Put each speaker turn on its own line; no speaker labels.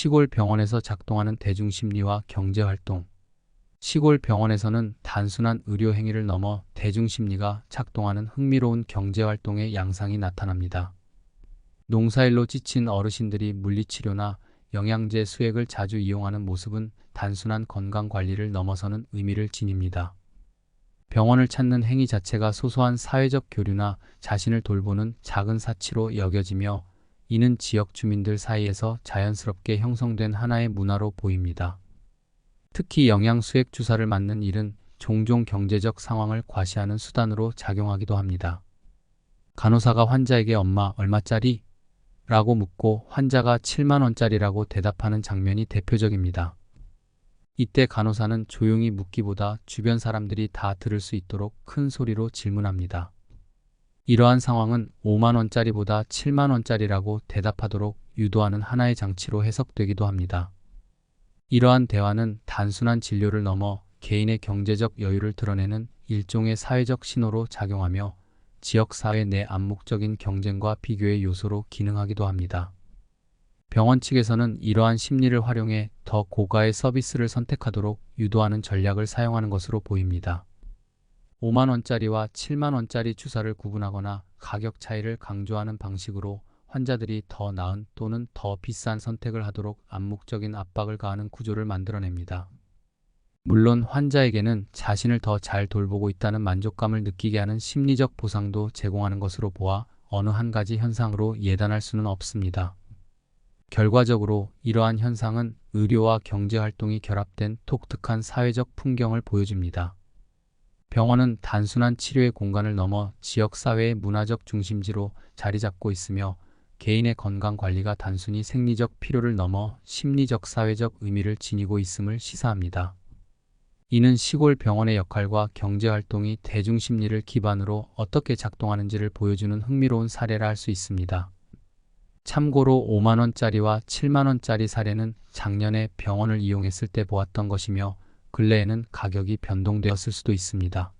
시골 병원에서 작동하는 대중심리와 경제활동. 시골 병원에서는 단순한 의료 행위를 넘어 대중심리가 작동하는 흥미로운 경제활동의 양상이 나타납니다. 농사일로 지친 어르신들이 물리치료나 영양제 수액을 자주 이용하는 모습은 단순한 건강 관리를 넘어서는 의미를 지닙니다. 병원을 찾는 행위 자체가 소소한 사회적 교류나 자신을 돌보는 작은 사치로 여겨지며 이는 지역 주민들 사이에서 자연스럽게 형성된 하나의 문화로 보입니다. 특히 영양수액 주사를 맞는 일은 종종 경제적 상황을 과시하는 수단으로 작용하기도 합니다. 간호사가 환자에게 엄마 얼마짜리? 라고 묻고 환자가 7만원짜리라고 대답하는 장면이 대표적입니다. 이때 간호사는 조용히 묻기보다 주변 사람들이 다 들을 수 있도록 큰 소리로 질문합니다. 이러한 상황은 5만원짜리보다 7만원짜리라고 대답하도록 유도하는 하나의 장치로 해석되기도 합니다. 이러한 대화는 단순한 진료를 넘어 개인의 경제적 여유를 드러내는 일종의 사회적 신호로 작용하며 지역사회 내 암묵적인 경쟁과 비교의 요소로 기능하기도 합니다. 병원 측에서는 이러한 심리를 활용해 더 고가의 서비스를 선택하도록 유도하는 전략을 사용하는 것으로 보입니다. 5만원짜리와 7만원짜리 주사를 구분하거나 가격 차이를 강조하는 방식으로 환자들이 더 나은 또는 더 비싼 선택을 하도록 암묵적인 압박을 가하는 구조를 만들어냅니다. 물론 환자에게는 자신을 더 잘 돌보고 있다는 만족감을 느끼게 하는 심리적 보상도 제공하는 것으로 보아 어느 한 가지 현상으로 예단할 수는 없습니다. 결과적으로 이러한 현상은 의료와 경제활동이 결합된 독특한 사회적 풍경을 보여줍니다. 병원은 단순한 치료의 공간을 넘어 지역사회의 문화적 중심지로 자리 잡고 있으며 개인의 건강 관리가 단순히 생리적 필요를 넘어 심리적 사회적 의미를 지니고 있음을 시사합니다. 이는 시골 병원의 역할과 경제활동이 대중심리를 기반으로 어떻게 작동하는지를 보여주는 흥미로운 사례라 할 수 있습니다. 참고로 5만원짜리와 7만원짜리 사례는 작년에 병원을 이용했을 때 보았던 것이며 근래에는 가격이 변동되었을 수도 있습니다.